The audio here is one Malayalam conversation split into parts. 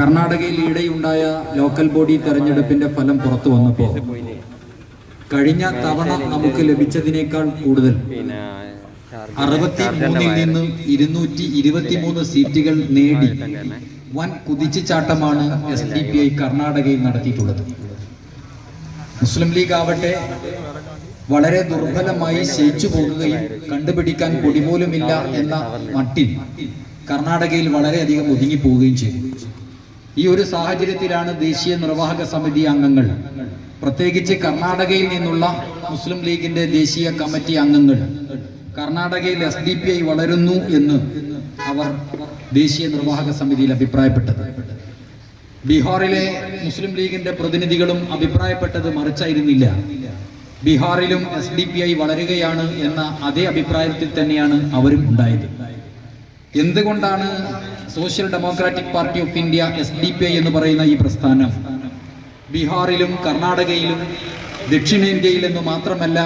കർണാടകയിൽ ഈടെയുണ്ടായ ലോക്കൽ ബോഡി തെരഞ്ഞെടുപ്പിന്റെ ഫലം പുറത്തു വന്നപ്പോൾ കഴിഞ്ഞ തവണ നമുക്ക് ലഭിച്ചതിനേക്കാൾ കൂടുതൽ അറുപത്തി മൂന്നിൽ നിന്ന് ഇരുന്നൂറ്റി ഇരുപത്തിമൂന്ന് സീറ്റുകൾ നേടി വൻ കുതിച്ചുചാട്ടമാണ് എസ് ഡി പി ഐ കർണാടകയിൽ നടത്തിയിട്ടുള്ളത്. മുസ്ലിം ലീഗ് ആവട്ടെ വളരെ ദുർബലമായി ശയിച്ചു പോകുകയും കണ്ടുപിടിക്കാൻ പൊടിപോലുമില്ല എന്ന മട്ടിൽ കർണാടകയിൽ വളരെയധികം ഒതുങ്ങിപ്പോവുകയും ചെയ്തു. ഈ ഒരു സാഹചര്യത്തിലാണ് ദേശീയ നിർവാഹക സമിതി അംഗങ്ങൾ. പ്രത്യേകിച്ച് കർണാടകയിൽ നിന്നുള്ള മുസ്ലിം ലീഗിന്റെ ദേശീയ കമ്മിറ്റി അംഗങ്ങൾ. കർണാടകയിൽ എസ് ഡി പി ഐ വളരുന്നു എന്ന് അവർ ദേശീയ നിർവാഹക സമിതിയിൽ അഭിപ്രായപ്പെട്ടത്. ബീഹാറിലെ മുസ്ലിം ലീഗിന്റെ പ്രതിനിധികളും അഭിപ്രായപ്പെട്ടത് മറിച്ചായിരുന്നില്ല. ബീഹാറിലും എസ് ഡി പി ഐ വളരുകയാണ് എന്ന അതേ അഭിപ്രായത്തിൽ തന്നെയാണ് അവരും ഉണ്ടായത്. എന്തുകൊണ്ടാണ് Social Democratic Party of India S D P I എന്ന് പറയുന്ന ഈ പ്രസ്ഥാനം ബീഹാറിലും കർണാടകയിലും ദക്ഷിണേന്ത്യയിലെന്ന് മാത്രമല്ല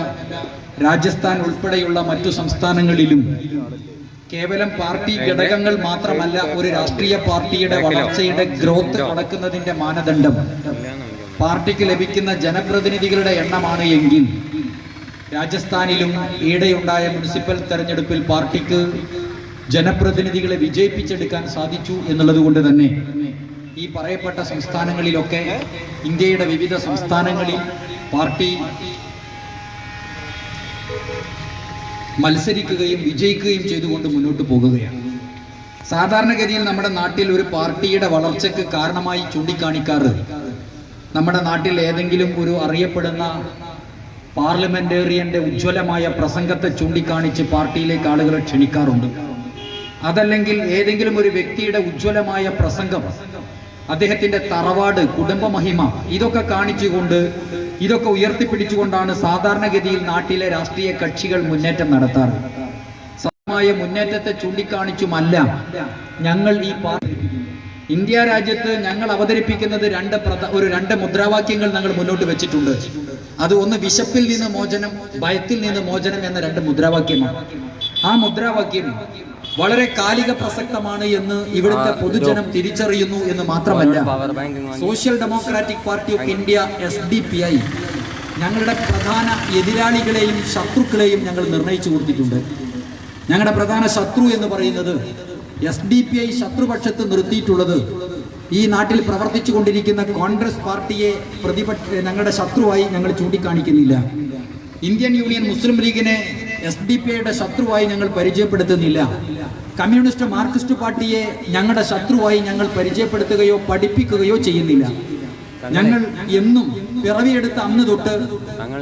രാജസ്ഥാൻ ഉൾപ്പെടെയുള്ള മറ്റു സംസ്ഥാനങ്ങളിലും കേവലം പാർട്ടി ഘടകങ്ങൾ മാത്രമല്ല ഒരു രാഷ്ട്രീയ പാർട്ടിയുടെ വളർച്ചയുടെ ഗ്രോത്ത് നടക്കുന്നതിന്റെ മാനദണ്ഡം. പാർട്ടിക്ക് ലഭിക്കുന്ന ജനപ്രതിനിധികളുടെ എണ്ണമാണ് എങ്കിൽ രാജസ്ഥാനിലും ഈടെയുണ്ടായ മുനിസിപ്പൽ തെരഞ്ഞെടുപ്പിൽ പാർട്ടിക്ക് ജനപ്രതിനിധികളെ വിജയിപ്പിച്ചെടുക്കാൻ സാധിച്ചു എന്നുള്ളത് കൊണ്ട് തന്നെ ഈ പറയപ്പെട്ട സംസ്ഥാനങ്ങളിലൊക്കെ ഇന്ത്യയുടെ വിവിധ സംസ്ഥാനങ്ങളിൽ പാർട്ടി മത്സരിക്കുകയും വിജയിക്കുകയും ചെയ്തുകൊണ്ട് മുന്നോട്ട് പോകുകയാണ്. സാധാരണഗതിയിൽ നമ്മുടെ നാട്ടിൽ ഒരു പാർട്ടിയുടെ വളർച്ചയ്ക്ക് കാരണമായി ചൂണ്ടിക്കാണിക്കാറ് നമ്മുടെ നാട്ടിൽ ഏതെങ്കിലും ഒരു അറിയപ്പെടുന്ന പാർലമെന്റേറിയന്റെ ഉജ്ജ്വലമായ പ്രസംഗത്തെ ചൂണ്ടിക്കാണിച്ച് പാർട്ടിയിലേക്ക് ആളുകളെ ക്ഷണിക്കാറുണ്ട്. അതല്ലെങ്കിൽ ഏതെങ്കിലും ഒരു വ്യക്തിയുടെ ഉജ്ജ്വലമായ പ്രസംഗം അദ്ദേഹത്തിന്റെ തറവാട് കുടുംബമഹിമ ഇതൊക്കെ കാണിച്ചുകൊണ്ട് ഇതൊക്കെ ഉയർത്തിപ്പിടിച്ചുകൊണ്ടാണ് സാധാരണഗതിയിൽ നാട്ടിലെ രാഷ്ട്രീയ കക്ഷികൾ മുന്നേറ്റം നടത്താറ്. സമയ മുന്നേറ്റത്തെ ചൂണ്ടിക്കാണിച്ചുമല്ല ഞങ്ങൾ ഈ പാർട്ടി ഇന്ത്യ രാജ്യത്ത് ഞങ്ങൾ അവതരിപ്പിക്കുന്നത് രണ്ട് ഒരു രണ്ട് മുദ്രാവാക്യങ്ങൾ ഞങ്ങൾ മുന്നോട്ട് വെച്ചിട്ടുണ്ട്. അത് ഒന്ന് വിശപ്പിൽ നിന്ന് മോചനം ഭയത്തിൽ നിന്ന് മോചനം എന്ന രണ്ട് മുദ്രാവാക്യമാണ്. ആ മുദ്രാവാക്യം വളരെ കാലിക പ്രസക്തമാണ് എന്ന് ഇവിടുത്തെ പൊതുജനം തിരിച്ചറിയുന്നു എന്ന് മാത്രമല്ല Social Democratic Party of India S D P I ഞങ്ങളുടെ പ്രധാന എതിരാളികളെയും ശത്രുക്കളെയും ഞങ്ങൾ നിർണയിച്ചു കൊടുത്തിട്ടുണ്ട്. ഞങ്ങളുടെ പ്രധാന ശത്രു എന്ന് പറയുന്നത് എസ് ഡി പി ഐ ശത്രുപക്ഷത്ത് നിർത്തിയിട്ടുള്ളത് ഈ നാട്ടിൽ പ്രവർത്തിച്ചു കൊണ്ടിരിക്കുന്ന കോൺഗ്രസ് പാർട്ടിയെ പ്രതിപക്ഷ ഞങ്ങളുടെ ശത്രുവായി ഞങ്ങൾ ചൂണ്ടിക്കാണിക്കുന്നില്ല. ഇന്ത്യൻ യൂണിയൻ മുസ്ലിം ലീഗിനെ എസ് ഡി പി ഐയുടെ ശത്രുവായി ഞങ്ങൾ പരിചയപ്പെടുത്തുന്നില്ല. കമ്മ്യൂണിസ്റ്റ് മാർക്സിസ്റ്റ് പാർട്ടിയെ ഞങ്ങളുടെ ശത്രുവായി ഞങ്ങൾ പരിചയപ്പെടുത്തുകയോ പഠിപ്പിക്കുകയോ ചെയ്യുന്നില്ല. ഞങ്ങൾ എന്നും പിറവിയെടുത്ത അന്ന് തൊട്ട്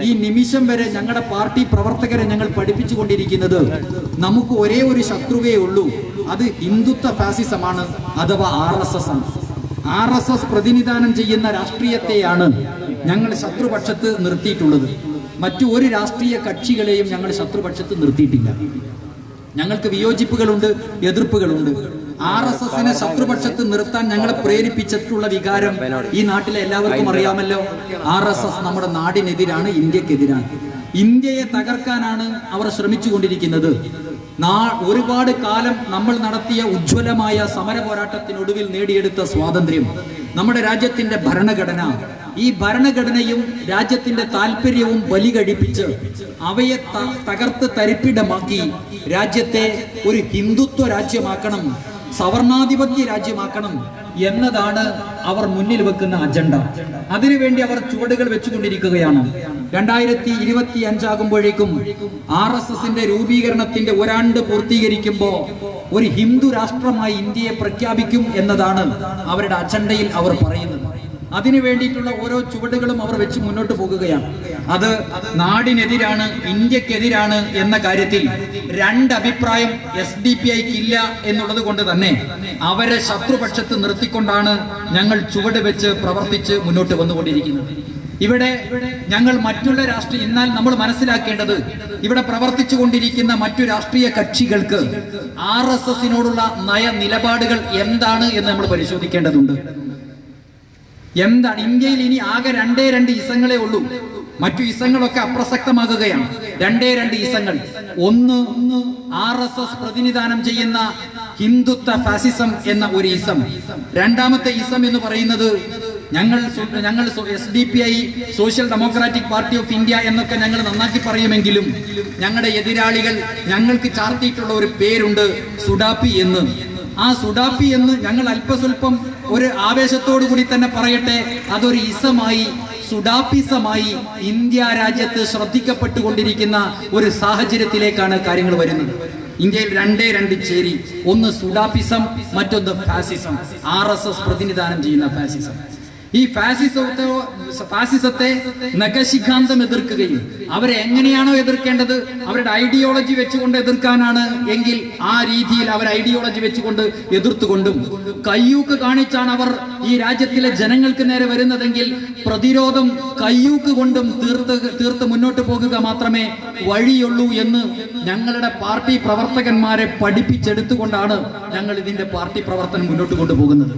ഈ നിമിഷം വരെ ഞങ്ങളുടെ പാർട്ടി പ്രവർത്തകരെ ഞങ്ങൾ പഠിപ്പിച്ചു കൊണ്ടിരിക്കുന്നത് നമുക്ക് ഒരേ ഒരു ശത്രുവേ ഉള്ളൂ. അത് ഹിന്ദുത്വ ഫാസിസമാണ് അഥവാ ആർ എസ് എസ് ആണ്. ആർ എസ് എസ് പ്രതിനിധാനം ചെയ്യുന്ന രാഷ്ട്രീയത്തെയാണ് ഞങ്ങൾ ശത്രുപക്ഷത്ത് നിർത്തിയിട്ടുള്ളത്. മറ്റു ഒരു രാഷ്ട്രീയ കക്ഷികളെയും ഞങ്ങൾ ശത്രുപക്ഷത്ത് നിർത്തിയിട്ടില്ല. ഞങ്ങൾക്ക് വിയോജിപ്പുകളുണ്ട് എതിർപ്പുകളുണ്ട്. ആർ എസ് എസിനെ ശത്രുപക്ഷത്ത് നിർത്താൻ ഞങ്ങളെ പ്രേരിപ്പിച്ചിട്ടുള്ള വികാരം ഈ നാട്ടിലെ എല്ലാവർക്കും അറിയാമല്ലോ. ആർ എസ് എസ് നമ്മുടെ നാടിനെതിരാണ് ഇന്ത്യക്കെതിരാണ്. ഇന്ത്യയെ തകർക്കാനാണ് അവർ ശ്രമിച്ചുകൊണ്ടിരിക്കുന്നത്. നാ ഒരുപാട് കാലം നമ്മൾ നടത്തിയ ഉജ്ജ്വലമായ സമര പോരാട്ടത്തിനൊടുവിൽ നേടിയെടുത്ത സ്വാതന്ത്ര്യം. നമ്മുടെ രാജ്യത്തിന്റെ ഭരണഘടന. ഈ ഭരണഘടനയും രാജ്യത്തിന്റെ താല്പര്യവും ബലി കഴിപ്പിച്ച് അവയെ തകർത്ത് തരിപ്പിടമാക്കി രാജ്യത്തെ ഒരു ഹിന്ദുത്വ രാജ്യമാക്കണം. സവർണാധിപത്യ രാജ്യമാക്കണം എന്നതാണ് അവർ മുന്നിൽ വെക്കുന്ന അജണ്ട. അതിനുവേണ്ടി അവർ ചുവടുകൾ വെച്ചുകൊണ്ടിരിക്കുകയാണ്. രണ്ടായിരത്തി ഇരുപത്തി അഞ്ചാകുമ്പോഴേക്കും ആർ എസ് എസിന്റെ രൂപീകരണത്തിന്റെ ഒരാണ്ട് പൂർത്തീകരിക്കുമ്പോൾ ഒരു ഹിന്ദു രാഷ്ട്രമായി ഇന്ത്യയെ പ്രഖ്യാപിക്കും എന്നതാണ് അവരുടെ അജണ്ടയിൽ അവർ പറയുന്നത്. അതിനു വേണ്ടിയിട്ടുള്ള ഓരോ ചുവടുകളും അവർ വെച്ച് മുന്നോട്ട് പോകുകയാണ്. അത് നാടിനെതിരാണ് ഇന്ത്യക്കെതിരാണ് എന്ന കാര്യത്തിൽ രണ്ട് അഭിപ്രായം എസ് ഡി പി ഐക്ക് ഇല്ല എന്നുള്ളത് കൊണ്ട് തന്നെ അവരെ ശത്രുപക്ഷത്ത് നിർത്തിക്കൊണ്ടാണ് ഞങ്ങൾ ചുവട് വെച്ച് പ്രവർത്തിച്ച് മുന്നോട്ട് വന്നുകൊണ്ടിരിക്കുന്നത്. ഇവിടെ ഞങ്ങൾ മറ്റുള്ള രാഷ്ട്രീയ എന്നാൽ നമ്മൾ മനസ്സിലാക്കേണ്ടത് ഇവിടെ പ്രവർത്തിച്ചു കൊണ്ടിരിക്കുന്ന മറ്റു രാഷ്ട്രീയ കക്ഷികൾക്ക് ആർ എസ് എസിനോടുള്ള നയ നിലപാടുകൾ എന്താണ് എന്ന് നമ്മൾ പരിശോധിക്കേണ്ടതുണ്ട്. എന്താണ് ഇന്ത്യയിൽ ഇനി ആകെ രണ്ടേ രണ്ട് ഇസങ്ങളെ ഉള്ളൂ. മറ്റു ഇസങ്ങളൊക്കെ അപ്രസക്തമാകുകയാണ്. രണ്ടേ രണ്ട് ഇസങ്ങൾ. ഒന്ന് ആർ എസ് എസ് പ്രതിനിധാനം ചെയ്യുന്ന ഹിന്ദുത്വ ഫാസിസം എന്ന ഒരു ഇസം. രണ്ടാമത്തെ ഇസം എന്ന് പറയുന്നത് ഞങ്ങൾ ഞങ്ങൾ S D P I Social Democratic Party of India എന്നൊക്കെ ഞങ്ങൾ നന്നാക്കി പറയുമെങ്കിലും ഞങ്ങളുടെ എതിരാളികൾ ഞങ്ങൾക്ക് ചാർത്തിയിട്ടുള്ള ഒരു പേരുണ്ട് സുഡാപ്പി എന്ന്. ആ സുഡാപ്പി എന്ന് ഞങ്ങൾ അല്പസ്വല്പം ഒരു ആവേശത്തോടു കൂടി തന്നെ പറയട്ടെ അതൊരു ഇസമായി സുഡാപ്പിസമായി ഇന്ത്യ രാജ്യത്ത് ശ്രദ്ധിക്കപ്പെട്ടുകൊണ്ടിരിക്കുന്ന ഒരു സാഹചര്യത്തിലേക്കാണ് കാര്യങ്ങൾ വരുന്നത്. ഇന്ത്യയിൽ രണ്ടേ രണ്ട് ചേരി ഒന്ന് സുഡാപ്പിസം മറ്റൊന്ന് ഫാസിസം. ആർ പ്രതിനിധാനം ചെയ്യുന്ന ഫാസിസം. ഈ ഫാസിസത്തെ ഫാസിസത്തെ നഖശിഖാന്തം എതിർക്കുകയും അവരെ എങ്ങനെയാണോ എതിർക്കേണ്ടത് അവരുടെ ഐഡിയോളജി വെച്ചുകൊണ്ട് എതിർക്കാനാണ് എങ്കിൽ ആ രീതിയിൽ അവർ ഐഡിയോളജി വെച്ചുകൊണ്ട് എതിർത്തുകൊണ്ടും കയ്യൂക്ക് കാണിച്ചാണ് അവർ ഈ രാജ്യത്തിലെ ജനങ്ങൾക്ക് നേരെ വരുന്നതെങ്കിൽ പ്രതിരോധം കയ്യൂക്ക് കൊണ്ടും തീർത്ത് തീർത്ത് മുന്നോട്ട് പോകുക മാത്രമേ വഴിയുള്ളൂ എന്ന് ഞങ്ങളുടെ പാർട്ടി പ്രവർത്തകന്മാരെ പഠിപ്പിച്ചെടുത്തുകൊണ്ടാണ് ഞങ്ങൾ ഇതിന്റെ പാർട്ടി പ്രവർത്തനം മുന്നോട്ട് കൊണ്ടുപോകുന്നത്.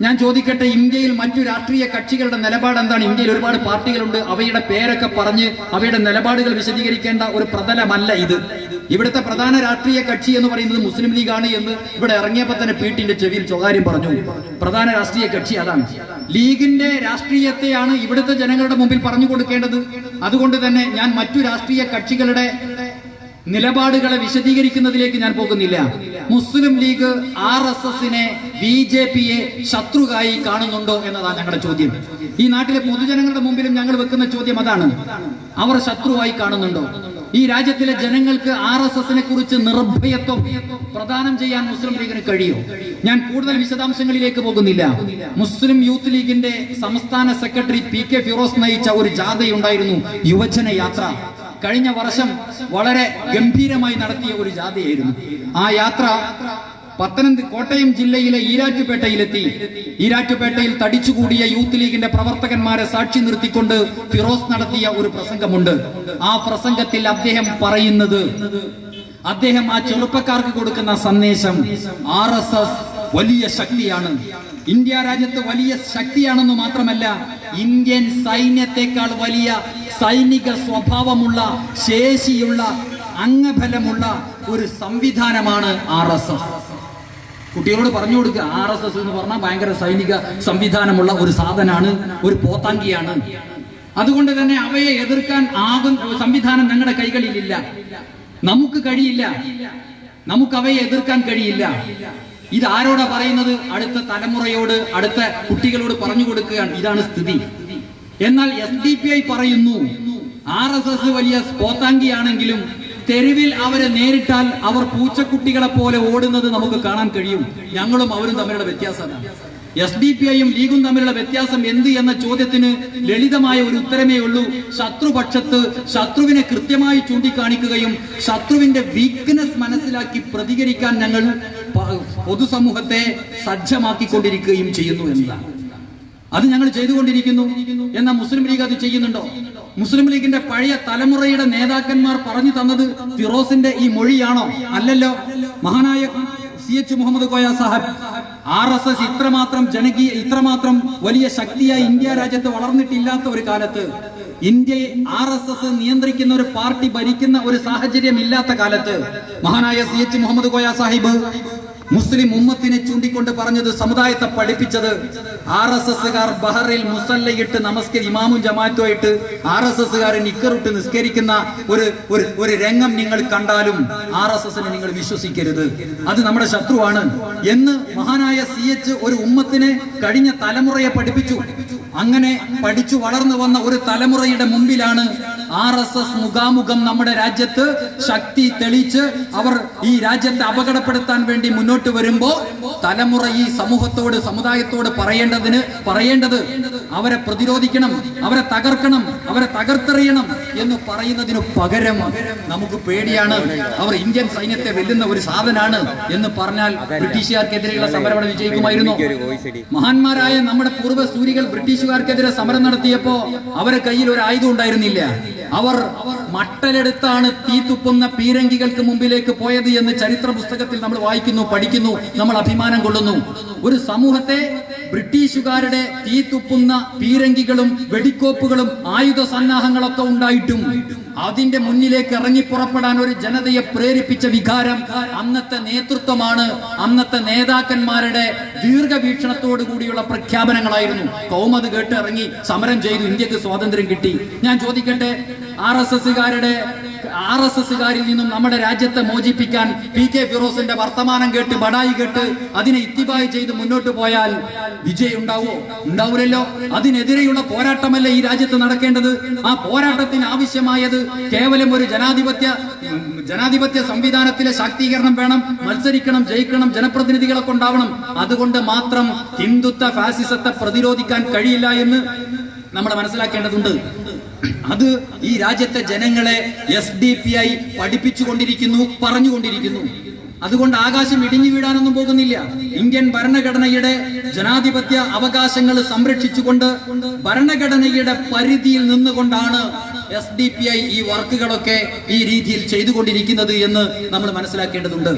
ഞാൻ ചോദിക്കട്ടെ ഇന്ത്യയിൽ മറ്റു രാഷ്ട്രീയ കക്ഷികളുടെ നിലപാട് എന്താണ് ഇന്ത്യയിൽ ഒരുപാട് പാർട്ടികളുണ്ട് അവയുടെ പേരൊക്കെ പറഞ്ഞ് അവയുടെ നിലപാടുകൾ വിശദീകരിക്കേണ്ട ഒരു പ്രതലമല്ല ഇത്. ഇവിടുത്തെ പ്രധാന രാഷ്ട്രീയ കക്ഷി എന്ന് പറയുന്നത് മുസ്ലിം ലീഗാണ് എന്ന് ഇവിടെ ഇറങ്ങിയപ്പോൾ തന്നെ പീട്ടിന്റെ ചെവിയിൽ സ്വകാര്യം പറഞ്ഞു. പ്രധാന രാഷ്ട്രീയ കക്ഷി അതാണ്. ലീഗിന്റെ രാഷ്ട്രീയത്തെയാണ് ഇവിടുത്തെ ജനങ്ങളുടെ മുമ്പിൽ പറഞ്ഞു കൊടുക്കേണ്ടത്. അതുകൊണ്ട് തന്നെ ഞാൻ മറ്റു രാഷ്ട്രീയ കക്ഷികളുടെ നിലപാടുകളെ വിശദീകരിക്കുന്നതിലേക്ക് ഞാൻ പോകുന്നില്ല. മുസ്ലിം ലീഗ് ആർ എസ് എസിനെ ബി ജെ പിയെ ശത്രുവായി കാണുന്നുണ്ടോ എന്നതാണ് ഞങ്ങളുടെ ചോദ്യം. ഈ നാട്ടിലെ പൊതുജനങ്ങളുടെ മുമ്പിലും ഞങ്ങൾ വെക്കുന്ന ചോദ്യം അതാണ്. അവർ ശത്രുവായി കാണുന്നുണ്ടോ? ഈ രാജ്യത്തിലെ ജനങ്ങൾക്ക് ആർ എസ് എസിനെ കുറിച്ച് നിർഭയത്വം പ്രദാനം ചെയ്യാൻ മുസ്ലിം ലീഗിന് കഴിയും? ഞാൻ കൂടുതൽ വിശദാംശങ്ങളിലേക്ക് പോകുന്നില്ല. മുസ്ലിം യൂത്ത് ലീഗിന്റെ സംസ്ഥാന സെക്രട്ടറി പി കെ ഫിറോസ് നയിച്ച ഒരു ജാഥയുണ്ടായിരുന്നു യുവജന യാത്ര. കഴിഞ്ഞ വർഷം വളരെ ഗംഭീരമായി നടത്തിയ ഒരു ജാഥയായിരുന്നു. ആ യാത്ര പത്തനംതിട്ട കോട്ടയം ജില്ലയിലെ ഈരാറ്റുപേട്ടയിലെത്തി. ഈരാറ്റുപേട്ടയിൽ തടിച്ചുകൂടിയ യൂത്ത് ലീഗിന്റെ പ്രവർത്തകന്മാരെ സാക്ഷി നിർത്തിക്കൊണ്ട് ഫിറോസ് നടത്തിയ ഒരു പ്രസംഗമുണ്ട്. ആ പ്രസംഗത്തിൽ അദ്ദേഹം പറയുന്നത് അദ്ദേഹം ആ ചെറുപ്പക്കാർക്ക് കൊടുക്കുന്ന സന്ദേശം ആർ വലിയ ശക്തിയാണ്. ഇന്ത്യ രാജ്യത്ത് വലിയ ശക്തിയാണെന്ന് മാത്രമല്ല ഇന്ത്യൻ സൈന്യത്തെക്കാൾ വലിയ സൈനിക സ്വഭാവമുള്ള ശേഷിയുള്ള അംഗബലമുള്ള ഒരു സംവിധാനമാണ് ആർ എസ് എസ്. കുട്ടികളോട് പറഞ്ഞു കൊടുക്കുക ആർ എസ് എസ് എന്ന് പറഞ്ഞാൽ ഭയങ്കര സൈനിക സംവിധാനമുള്ള ഒരു സാധനമാണ് ഒരു പോത്താങ്കിയാണ്. അതുകൊണ്ട് തന്നെ അവയെ എതിർക്കാൻ ആകും സംവിധാനം ഞങ്ങളുടെ കൈകളിലില്ല. നമുക്ക് കഴിയില്ല. നമുക്ക് അവയെ എതിർക്കാൻ കഴിയില്ല. ഇത് ആരോടാ പറയുന്നത്? അടുത്ത തലമുറയോട് അടുത്ത കുട്ടികളോട് പറഞ്ഞു കൊടുക്കുകയാണ്. ഇതാണ് സ്ഥിതി. എന്നാൽ എസ് ഡി പി ഐ പറയുന്നു ആർ എസ് എസ് വലിയ പോത്താങ്കിയാണെങ്കിലും തെരുവിൽ അവരെ നേരിട്ടാൽ അവർ പൂച്ചക്കുട്ടികളെ പോലെ ഓടുന്നത് നമുക്ക് കാണാൻ കഴിയും. ഞങ്ങളും അവരും തമ്മിലുള്ള വ്യത്യാസം എസ് ഡി പി ഐയും ലീഗും തമ്മിലുള്ള വ്യത്യാസം എന്ത് എന്ന ചോദ്യത്തിന് ലളിതമായ ഒരു ഉത്തരമേ ഉള്ളൂ. ശത്രുപക്ഷത്ത് ശത്രുവിനെ കൃത്യമായി ചൂണ്ടിക്കാണിക്കുകയും ശത്രുവിന്റെ വീക്ക്നെസ് മനസ്സിലാക്കി പ്രതികരിക്കാൻ ഞങ്ങൾ പൊതുസമൂഹത്തെ സജ്ജമാക്കിക്കൊണ്ടിരിക്കുകയും ചെയ്യുന്നു എന്നതാണ് അത് ഞങ്ങൾ ചെയ്തുകൊണ്ടിരിക്കുന്നു. എന്നാൽ മുസ്ലിം ലീഗ് അത് ചെയ്യുന്നുണ്ടോ? മുസ്ലിം ലീഗിന്റെ പഴയ തലമുറയുടെ നേതാക്കന്മാർ പറഞ്ഞു തന്നത് ഫിറോസിന്റെ ഈ മൊഴിയാണോ? അല്ലല്ലോ. മഹാനായ C H Muhammad Koya Sahab R S S ഇത്രമാത്രം ജനകീയ ഇത്രമാത്രം വലിയ ശക്തിയായി ഇന്ത്യ രാജ്യത്ത് വളർന്നിട്ടില്ലാത്ത ഒരു കാലത്ത് ഇന്ത്യയെ ആർ എസ് എസ് നിയന്ത്രിക്കുന്ന ഒരു പാർട്ടി ഭരിക്കുന്ന ഒരു സാഹചര്യം ഇല്ലാത്ത കാലത്ത് മഹാനായ സി എച്ച് മുഹമ്മദ് കോയ സാഹിബ് മുസ്ലിം ഉമ്മത്തിനെ ചൂണ്ടിക്കൊണ്ട് പറഞ്ഞത് സമുദായത്തെ പഠിപ്പിച്ചത് ആർ എസ് എസ്സുകാർ ബഹറിൽ മുസല്ലയിട്ട് നമസ്കരി ഇമാമും ജമാറ്റുമായിട്ട് ആർ എസ് എസ്സുകാർ നിക്കറിട്ട് നിസ്കരിക്കുന്ന ഒരു ഒരു ഒരു രംഗം നിങ്ങൾ കണ്ടാലും ആർ എസ് എസിനെ നിങ്ങൾ വിശ്വസിക്കരുത്. അത് നമ്മുടെ ശത്രുവാണ്. എന്ന് മഹാനായ സി എച്ച് ഒരു ഉമ്മത്തിനെ കഴിഞ്ഞ തലമുറയെ പഠിപ്പിച്ചു. അങ്ങനെ പഠിച്ചു വളർന്നു വന്ന ഒരു തലമുറയുടെ മുമ്പിലാണ് ആർ എസ് എസ് മുഖാമുഖം നമ്മുടെ രാജ്യത്ത് ശക്തി തെളിയിച്ച് അവർ ഈ രാജ്യത്തെ അപകടപ്പെടുത്താൻ വേണ്ടി മുന്നോട്ട് വരുമ്പോ തലമുറ ഈ സമൂഹത്തോട് സമുദായത്തോട് പറയേണ്ടതിന് പറയേണ്ടത് അവരെ പ്രതിരോധിക്കണം അവരെ തകർക്കണം അവരെ തകർത്തെറിയണം എന്ന് പറയുന്നതിന് പകരം നമുക്ക് പേടിയാണ്. അവർ ഇന്ത്യൻ സൈന്യത്തെ വെല്ലുന്ന ഒരു സാധനാണ് എന്ന് പറഞ്ഞാൽ ബ്രിട്ടീഷുകാർക്കെതിരെയുള്ള സമരം അവിടെ വിജയിക്കുമായിരുന്നു. മഹാന്മാരായ നമ്മുടെ പൂർവ സൂരികൾ ബ്രിട്ടീഷുകാർക്കെതിരെ സമരം നടത്തിയപ്പോ അവരെ കയ്യിൽ ഒരു ആയുധം ഉണ്ടായിരുന്നില്ല. അവർ മട്ടലെടുത്താണ് തീ തുപ്പുന്ന പീരങ്കികൾക്ക് മുമ്പിലേക്ക് പോയത് എന്ന് ചരിത്ര പുസ്തകത്തിൽ നമ്മൾ വായിക്കുന്നു പഠിക്കുന്നു നമ്മൾ അഭിമാനം കൊള്ളുന്നു. ഒരു സമൂഹത്തെ ബ്രിട്ടീഷുകാരുടെ തീ തുപ്പുന്ന പീരങ്കികളും വെടിക്കോപ്പുകളും ആയുധ സന്നാഹങ്ങളൊക്കെ ഉണ്ടായിട്ടും അതിന്റെ മുന്നിലേക്ക് ഇറങ്ങി പുറപ്പെടാൻ ഒരു ജനതയെ പ്രേരിപ്പിച്ച വികാരം അന്നത്തെ നേതൃത്വമാണ്. അന്നത്തെ നേതാക്കന്മാരുടെ ദീർഘവീക്ഷണത്തോടു കൂടിയുള്ള പ്രഖ്യാപനങ്ങളായിരുന്നു. കൗമത് കേട്ട് ഇറങ്ങി സമരം ചെയ്തു. ഇന്ത്യയ്ക്ക് സ്വാതന്ത്ര്യം കിട്ടി. ഞാൻ ചോദിക്കട്ടെ ആർ എസ് എസുകാരുടെ ആർ എസ് എസുകാരിൽ നിന്നും നമ്മുടെ രാജ്യത്തെ മോചിപ്പിക്കാൻ പി കെ ഫിറോസിന്റെ വർത്തമാനം കേട്ട് ബടായി കേട്ട് അതിനെ ഇത്തിബായി ചെയ്ത് മുന്നോട്ട് പോയാൽ വിജയം ഉണ്ടാവോ ഉണ്ടാവില്ലല്ലോ. അതിനെതിരെയുള്ള പോരാട്ടമല്ല ഈ രാജ്യത്ത് നടക്കേണ്ടത്? ആ പോരാട്ടത്തിന് ആവശ്യമായത് കേവലം ഒരു ജനാധിപത്യ ജനാധിപത്യ സംവിധാനത്തിലെ ശാക്തീകരണം വേണം മത്സരിക്കണം ജയിക്കണം ജനപ്രതിനിധികളെ കൊണ്ടാവണം അതുകൊണ്ട് മാത്രം ഹിന്ദുത്വ ഫാസിസത്തെ പ്രതിരോധിക്കാൻ കഴിയില്ല എന്ന് നമ്മൾ മനസ്സിലാക്കേണ്ടതുണ്ട്. അത് ഈ രാജ്യത്തെ ജനങ്ങളെ എസ് ഡി പി ഐ പഠിപ്പിച്ചുകൊണ്ടിരിക്കുന്നു പറഞ്ഞുകൊണ്ടിരിക്കുന്നു. അതുകൊണ്ട് ആകാശം ഇടിഞ്ഞു വീടാനൊന്നും പോകുന്നില്ല. ഇന്ത്യൻ ഭരണഘടനയുടെ ജനാധിപത്യ അവകാശങ്ങൾ സംരക്ഷിച്ചുകൊണ്ട് ഭരണഘടനയുടെ പരിധിയിൽ നിന്നുകൊണ്ടാണ് എസ് ഡി പി ഐ ഈ വർക്കുകളൊക്കെ ഈ രീതിയിൽ ചെയ്തുകൊണ്ടിരിക്കുന്നത് എന്ന് നമ്മൾ മനസ്സിലാക്കേണ്ടതുണ്ട്.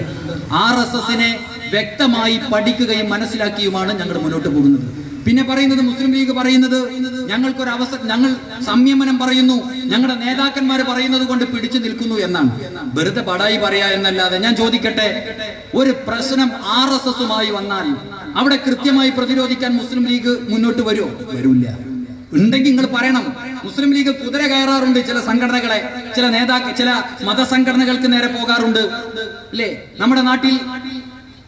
ആർ എസ് എസിനെ വ്യക്തമായി പഠിക്കുകയും മനസ്സിലാക്കിയുമാണ് ഞങ്ങൾ മുന്നോട്ട് പോകുന്നത്. പിന്നെ പറയുന്നത് മുസ്ലിം ലീഗ് പറയുന്നത് ഞങ്ങൾക്കൊരു അവസരം ഞങ്ങൾ സംയമനം പറയുന്നു ഞങ്ങളുടെ നേതാക്കന്മാർ പറയുന്നത് കൊണ്ട് പിടിച്ചു നിൽക്കുന്നു എന്നാണ്. വെറുതെ പടായി പറയാ എന്നല്ലാതെ ഞാൻ ചോദിക്കട്ടെ ഒരു പ്രശ്നം ആർ എസ് എസുമായി വന്നാൽ അവിടെ കൃത്യമായി പ്രതിരോധിക്കാൻ മുസ്ലിം ലീഗ് മുന്നോട്ട് വരുമോ? വരൂല്ല. ഉണ്ടെങ്കിൽ നിങ്ങൾ പറയണം മുസ്ലിം ലീഗ് കുതിര കയറാറുണ്ട് ചില സംഘടനകളെ ചില നേതാക്കൾ ചില മതസംഘടനകൾക്ക് നേരെ പോകാറുണ്ട്. അല്ലേ നമ്മുടെ നാട്ടിൽ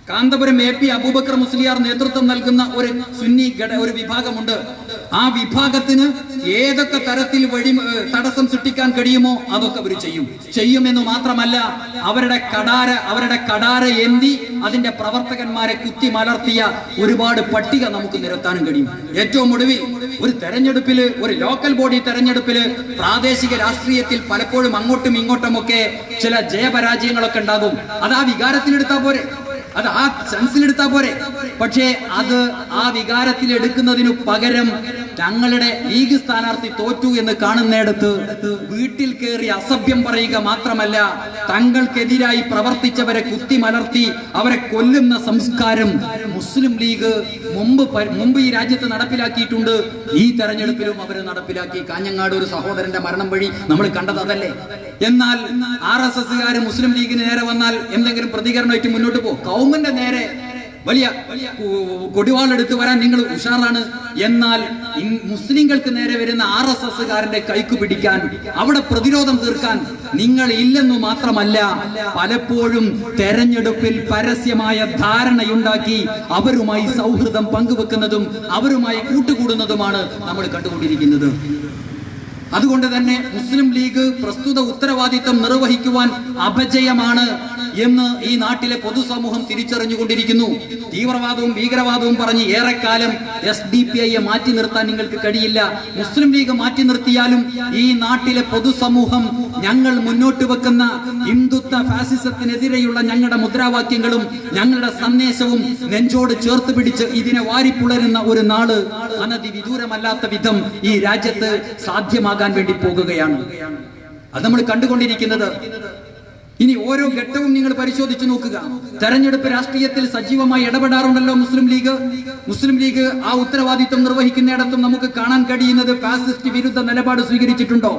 കാന്തപുരം എ പി അബൂബക്കർ മുസ്ലിയാർ നേതൃത്വം നൽകുന്ന ഒരു സുന്നി ഘട ഒരു വിഭാഗമുണ്ട്. ആ വിഭാഗത്തിന് ഏതൊക്കെ തരത്തിൽ വഴി തടസ്സം സൃഷ്ടിക്കാൻ കഴിയുമോ അതൊക്കെ അവർ ചെയ്യും. ചെയ്യുമെന്ന് മാത്രമല്ല അവരുടെ കടാര അവരുടെ കടാര എന്തി അതിന്റെ പ്രവർത്തകന്മാരെ കുത്തി മലർത്തിയ ഒരുപാട് പട്ടിക നമുക്ക് നിരത്താനും കഴിയും. ഏറ്റവും ഒടുവിൽ ഒരു തെരഞ്ഞെടുപ്പിൽ ഒരു ലോക്കൽ ബോഡി തെരഞ്ഞെടുപ്പിൽ പ്രാദേശിക രാഷ്ട്രീയത്തിൽ പലപ്പോഴും അങ്ങോട്ടും ഇങ്ങോട്ടും ഒക്കെ ചില ജയപരാജയങ്ങളൊക്കെ ഉണ്ടാകും. അത് ആ വികാരത്തിലെടുത്താൽ പോരെ. അത് ആ സെൻസിലെടുത്താ പോരെ. പക്ഷേ അത് ആ വികാരത്തിൽ എടുക്കുന്നതിനു പകരം ഞങ്ങളുടെ ലീഗ് സ്ഥാനാർത്ഥി തോറ്റു എന്ന് കാണുന്നിടത്ത് വീട്ടിൽ കയറി അസഭ്യം പറയുക മാത്രമല്ല തങ്ങൾക്കെതിരായി പ്രവർത്തിച്ചവരെ കുത്തി മലർത്തി അവരെ കൊല്ലുന്ന സംസ്കാരം മുസ്ലിം ലീഗ് മുമ്പ് മുമ്പ് ഈ രാജ്യത്ത് നടപ്പിലാക്കിയിട്ടുണ്ട്. ഈ തെരഞ്ഞെടുപ്പിലും അവർ നടപ്പിലാക്കി. കാഞ്ഞങ്ങാട് ഒരു സഹോദരന്റെ മരണം വഴി നമ്മൾ കണ്ടത് അതല്ലേ? എന്നാൽ ആർ എസ് എസ്സുകാർ മുസ്ലിം ലീഗിന് നേരെ വന്നാൽ എന്തെങ്കിലും പ്രതികരണമായിട്ട് മുന്നോട്ട് പോകും. കൗമിന്റെ നേരെ വലിയ കൊടിവാളെടുത്ത് വരാൻ നിങ്ങൾ ഉഷാറാണ്. എന്നാൽ മുസ്ലിങ്ങൾക്ക് നേരെ വരുന്ന ആർ എസ് എസ്സുകാരന്റെ കൈക്ക് പിടിക്കാൻ അവിടെ പ്രതിരോധം തീർക്കാൻ നിങ്ങൾ ഇല്ലെന്നു മാത്രമല്ല പലപ്പോഴും തെരഞ്ഞെടുപ്പിൽ പരസ്യമായ ധാരണയുണ്ടാക്കി അവരുമായി സൗഹൃദം പങ്കുവെക്കുന്നതും അവരുമായി കൂട്ടുകൂടുന്നതുമാണ് നമ്മൾ കണ്ടുകൊണ്ടിരിക്കുന്നത്. അതുകൊണ്ട് തന്നെ മുസ്ലിം ലീഗ് പ്രസ്തുത ഉത്തരവാദിത്വം നിർവഹിക്കുവാൻ അപജയമാണ്. എന്ന് ഈ നാട്ടിലെ പൊതുസമൂഹം തിരിച്ചറിഞ്ഞുകൊണ്ടിരിക്കുന്നു. തീവ്രവാദവും ഭീകരവാദവും പറഞ്ഞ് ഏറെക്കാലം എസ് ഡി പി ഐയെ മാറ്റി നിർത്താൻ നിങ്ങൾക്ക് കഴിയില്ല. മുസ്ലിം ലീഗ് മാറ്റി നിർത്തിയാലും ഈ നാട്ടിലെ പൊതുസമൂഹം ഞങ്ങൾ മുന്നോട്ട് വെക്കുന്ന ഹിന്ദുത്വ ഫാസിസത്തിനെതിരെയുള്ള ഞങ്ങളുടെ മുദ്രാവാക്യങ്ങളും ഞങ്ങളുടെ സന്ദേശവും നെഞ്ചോട് ചേർത്ത് പിടിച്ച് ഇതിനെ വാരിപ്പുളരുന്ന ഒരു നാൾ അനധി വിദൂരമല്ലാത്ത വിധം ഈ രാജ്യത്ത് സാധ്യമാകാൻ വേണ്ടി പോകുകയാണ്. അത് നമ്മൾ കണ്ടുകൊണ്ടിരിക്കുന്നത്. ഇനി ഓരോ ഘട്ടവും നിങ്ങൾ പരിശോധിച്ചു നോക്കുക. തെരഞ്ഞെടുപ്പ് രാഷ്ട്രീയത്തിൽ സജീവമായി ഇടപെടാറുണ്ടല്ലോ മുസ്ലിം ലീഗ്. മുസ്ലിം ലീഗ് ആ ഉത്തരവാദിത്വം നിർവഹിക്കുന്നിടത്തും നമുക്ക് കാണാൻ കഴിയുന്നത് ഫാസിസ്റ്റ് വിരുദ്ധ നിലപാട് സ്വീകരിച്ചിട്ടുണ്ടോ?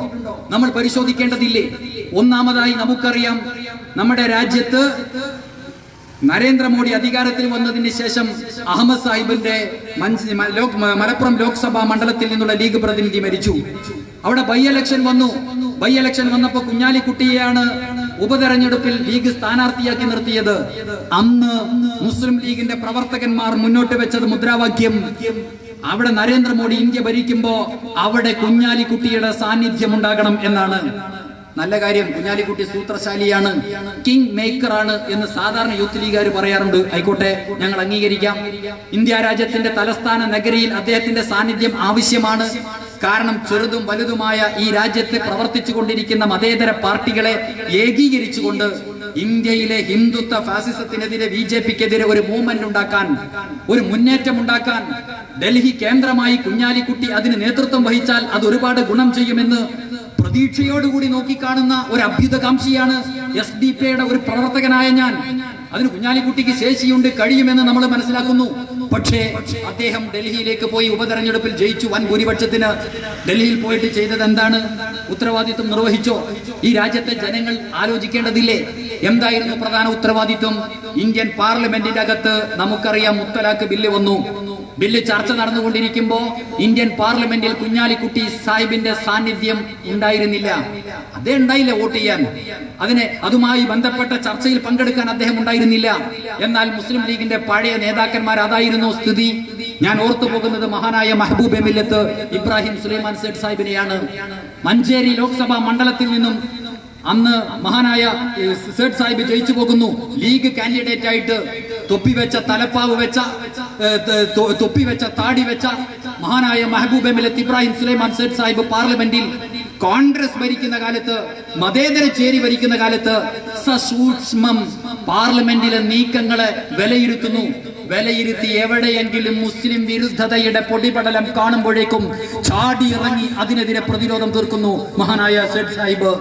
നമ്മൾ പരിശോധിക്കേണ്ടതില്ലേ? ഒന്നാമതായി നമുക്കറിയാം നമ്മുടെ രാജ്യത്ത് നരേന്ദ്രമോദി അധികാരത്തിൽ വന്നതിന് ശേഷം അഹമ്മദ് സാഹിബിന്റെ മലപ്പുറം ലോക്സഭാ മണ്ഡലത്തിൽ നിന്നുള്ള ലീഗ് പ്രതിനിധി മരിച്ചു. അവിടെ ബൈ എലക്ഷൻ വന്നു. ബൈ എലക്ഷൻ വന്നപ്പോ കുഞ്ഞാലിക്കുട്ടിയെയാണ് ഉപതെരഞ്ഞെടുപ്പിൽ ലീഗ് സ്ഥാനാർത്ഥിയാക്കി നിർത്തിയത് അന്ന് മുസ്ലിം ലീഗിന്റെ പ്രവർത്തകന്മാർ മുന്നോട്ട് വെച്ചത് മുദ്രാവാക്യം. അവിടെ നരേന്ദ്രമോദി ഇന്ത്യ ഭരിക്കുമ്പോ അവിടെ കുഞ്ഞാലിക്കുട്ടിയുടെ സാന്നിധ്യം ഉണ്ടാകണം എന്നാണ്. നല്ല കാര്യം കുഞ്ഞാലിക്കുട്ടി സൂത്രശാലിയാണ് കിങ് മേക്കർ ആണ് എന്ന് സാധാരണ യൂത്ത് ലീഗുകാർ പറയാറുണ്ട്. ആയിക്കോട്ടെ ഞങ്ങൾ അംഗീകരിക്കാം. ഇന്ത്യ രാജ്യത്തിന്റെ തലസ്ഥാന നഗരിയിൽ അദ്ദേഹത്തിന്റെ സാന്നിധ്യം ആവശ്യമാണ്. കാരണം ചെറുതും വലുതുമായ ഈ രാജ്യത്ത് പ്രവർത്തിച്ചു കൊണ്ടിരിക്കുന്ന മതേതര പാർട്ടികളെ ഏകീകരിച്ചുകൊണ്ട് ഇന്ത്യയിലെ ഹിന്ദുത്വ ഫാസിസത്തിനെതിരെ ബി ജെ പിക്കെതിരെ ഒരു മൂവ്മെന്റ് ഉണ്ടാക്കാൻ ഒരു മുന്നേറ്റം ഉണ്ടാക്കാൻ ഡൽഹി കേന്ദ്രമായി കുഞ്ഞാലിക്കുട്ടി അതിന് നേതൃത്വം വഹിച്ചാൽ അത് ഒരുപാട് ഗുണം ചെയ്യുമെന്ന് പ്രതീക്ഷയോടുകൂടി നോക്കിക്കാണുന്ന ഒരു അഭ്യുതകാംക്ഷിയാണ് എസ് ഡി പിയുടെ ഒരു പ്രവർത്തകനായ ഞാൻ. അതിന് കുഞ്ഞാലിക്കുട്ടിക്ക് ശേഷിയുണ്ട് കഴിയുമെന്ന് നമ്മൾ മനസ്സിലാക്കുന്നു. പക്ഷേ അദ്ദേഹം ഡൽഹിയിലേക്ക് പോയി ഉപതെരഞ്ഞെടുപ്പിൽ ജയിച്ചു. വൻ ഭൂരിപക്ഷത്തിന് ഡൽഹിയിൽ പോയിട്ട് ചെയ്തത് എന്താണ്? ഉത്തരവാദിത്വം നിർവഹിച്ചോ? ഈ രാജ്യത്തെ ജനങ്ങൾ ആലോചിക്കേണ്ടതില്ലേ? എന്തായിരുന്നു പ്രധാന ഉത്തരവാദിത്വം? ഇന്ത്യൻ പാർലമെന്റിന്റെ അകത്ത് നമുക്കറിയാം മുത്തലാഖ് ബില്ല് വന്നു. ബില്ല് ചർച്ച നടന്നുകൊണ്ടിരിക്കുമ്പോ ഇന്ത്യൻ പാർലമെന്റിൽ കുഞ്ഞാലിക്കുട്ടി സാഹിബിന്റെ സാന്നിധ്യം ഉണ്ടായിരുന്നില്ല. അതേ ഉണ്ടായില്ല വോട്ട് ചെയ്യാൻ. അതിനെ അതുമായി ബന്ധപ്പെട്ട ചർച്ചയിൽ പങ്കെടുക്കാൻ അദ്ദേഹം ഉണ്ടായിരുന്നില്ല. എന്നാൽ മുസ്ലിം ലീഗിന്റെ പഴയ നേതാക്കന്മാർ അതായിരുന്നു സ്ഥിതി. ഞാൻ ഓർത്തു പോകുന്നത് മഹാനായ മഹബൂബ് എമില്ലത്ത് ഇബ്രാഹിം സുലൈമാൻ സേഠ് സാഹിബിനെയാണ്. മഞ്ചേരി ലോക്സഭാ മണ്ഡലത്തിൽ നിന്നും അന്ന് മഹാനായ സേഠ് സാഹിബ് ജയിച്ചു പോകുന്നു. ലീഗ് കാൻഡിഡേറ്റ് ആയിട്ട് തൊപ്പി വെച്ച തലപ്പാവ് വെച്ച തൊപ്പി വെച്ച താടി വെച്ച മഹാനായ മെഹബൂബ് എമിലത്ത് ഇബ്രാഹിം സുലൈമാൻ സേഡ് സാഹിബ് പാർലമെന്റിൽ കോൺഗ്രസ് ഭരിക്കുന്ന കാലത്ത് മതേതര ചേരി ഭരിക്കുന്ന കാലത്ത് സസൂക്ഷ്മം പാർലമെന്റിലെ നീക്കങ്ങളെ വിലയിരുത്തുന്നു. വിലയിരുത്തി എവിടെയെങ്കിലും മുസ്ലിം വിരുദ്ധതയുടെ പൊടിപടലം കാണുമ്പോഴേക്കും ചാടി ഇറങ്ങി അതിനെതിരെ പ്രതിരോധം തീർക്കുന്നു മഹാനായ സേഡ് സാഹിബ്.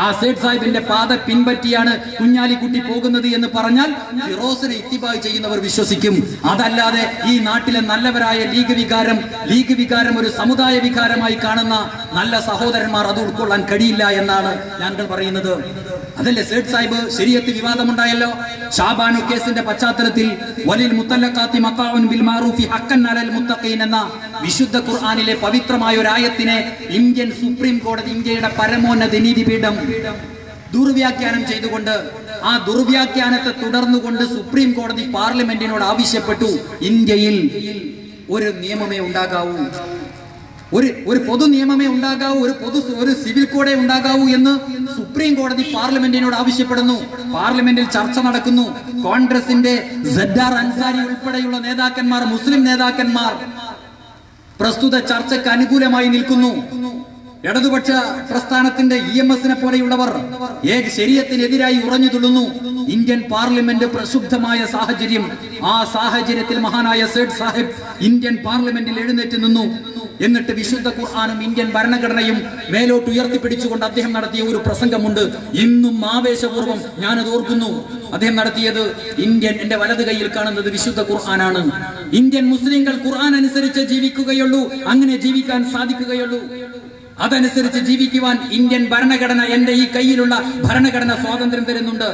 ആ സേഡ് സാഹിബിന്റെ പാത പിൻപറ്റിയാണ് കുഞ്ഞാലിക്കുട്ടി പോകുന്നത് എന്ന് പറഞ്ഞാൽ ഫിറോസിനെ ഇത്തിബായ് ചെയ്യുന്നവർ വിശ്വസിക്കും. അതല്ലാതെ ഈ നാട്ടിലെ നല്ലവരായ ലീഗ് വികാരം ലീഗ് വികാരം ഒരു സമുദായ വികാരമായി കാണുന്ന നല്ല സഹോദരന്മാർ അത് ഉൾക്കൊള്ളാൻ കഴിയില്ല എന്നാണ് ഞങ്ങൾ പറയുന്നത്. അതല്ലേ സേഡ് സാഹിബ്? ശരിയത്ത് വിവാദമുണ്ടായല്ലോ. ഷാബാനു കേസിന്റെ പശ്ചാത്തലത്തിൽ വലിൽ മുത്തല്ലഖാത്തി മഖാഉൻ ബിൽ മാറൂഫി ഹക്കൻ അലൽ മുത്തഖീൻ എന്ന വിശുദ്ധ ഖുർആാനിലെ പവിത്രമായ ഒരു ആയത്തിനെ ഇന്ത്യൻ സുപ്രീം കോടതി ഇന്ത്യയുടെ പരമോന്നത നീതിപീഠം ദുർവ്യാഖ്യാനം ചെയ്തുകൊണ്ട് ആ ദുർവ്യാഖ്യാനത്തെ തുടർന്നുകൊണ്ട് സുപ്രീം കോടതി പാർലമെന്റിനോട് ആവശ്യപ്പെട്ടു. ഇന്ത്യയിൽ ഒരു നിയമമേ ഉണ്ടാകാവൂ. ഒരു ഒരു പൊതു നിയമമേ ഉണ്ടാകാവൂ ഒരു പൊതു ഒരു സിവിൽ കോഡേ ഉണ്ടാകാവൂ എന്ന് സുപ്രീം കോടതി പാർലമെന്റിനോട് ആവശ്യപ്പെടുന്നു. പാർലമെന്റിൽ ചർച്ച നടക്കുന്നു. കോൺഗ്രസിന്റെ അൻസാരി ഉൾപ്പെടെയുള്ള നേതാക്കന്മാർ മുസ്ലിം നേതാക്കന്മാർ പ്രസ്തുത ചർച്ചയ്ക്ക് അനുകൂലമായി നിൽക്കുന്നു. ഇടതുപക്ഷ പ്രസ്ഥാനത്തിന്റെ ഇ എം എസിനെ പോലെയുള്ളവർ ഏക ശരീരത്തിനെതിരായി ഉറഞ്ഞു തുള്ളുന്നു? ഇന്ത്യൻ പാർലമെന്റ് പ്രക്ഷുബ്ധമായ സാഹചര്യം. ആ സാഹചര്യത്തിൽ മഹാനായ സേഡ് സാഹിബ് ഇന്ത്യൻ പാർലമെന്റിൽ എഴുന്നേറ്റ് നിന്നു. എന്നിട്ട് വിശുദ്ധ ഖുർആാനും ഇന്ത്യൻ ഭരണഘടനയും മേലോട്ട് ഉയർത്തിപ്പിടിച്ചുകൊണ്ട് അദ്ദേഹം നടത്തിയ ഒരു പ്രസംഗമുണ്ട്. ഇന്നും ആവേശപൂർവം ഞാനത് ഓർക്കുന്നു. അദ്ദേഹം നടത്തിയത് ഇന്ത്യൻ എന്റെ വലത് കൈയിൽ കാണുന്നത് വിശുദ്ധ ഖുർആനാണ്. ഇന്ത്യൻ മുസ്ലിങ്ങൾ ഖുർആൻ അനുസരിച്ച് ജീവിക്കുകയുള്ളൂ അങ്ങനെ ജീവിക്കാൻ സാധിക്കുകയുള്ളൂ. അതനുസരിച്ച് ജീവിക്കുവാൻ ഇന്ത്യൻ ഭരണഘടന എന്റെ ഈ കയ്യിലുള്ള ഭരണഘടന സ്വാതന്ത്ര്യം തരുന്നുണ്ട്.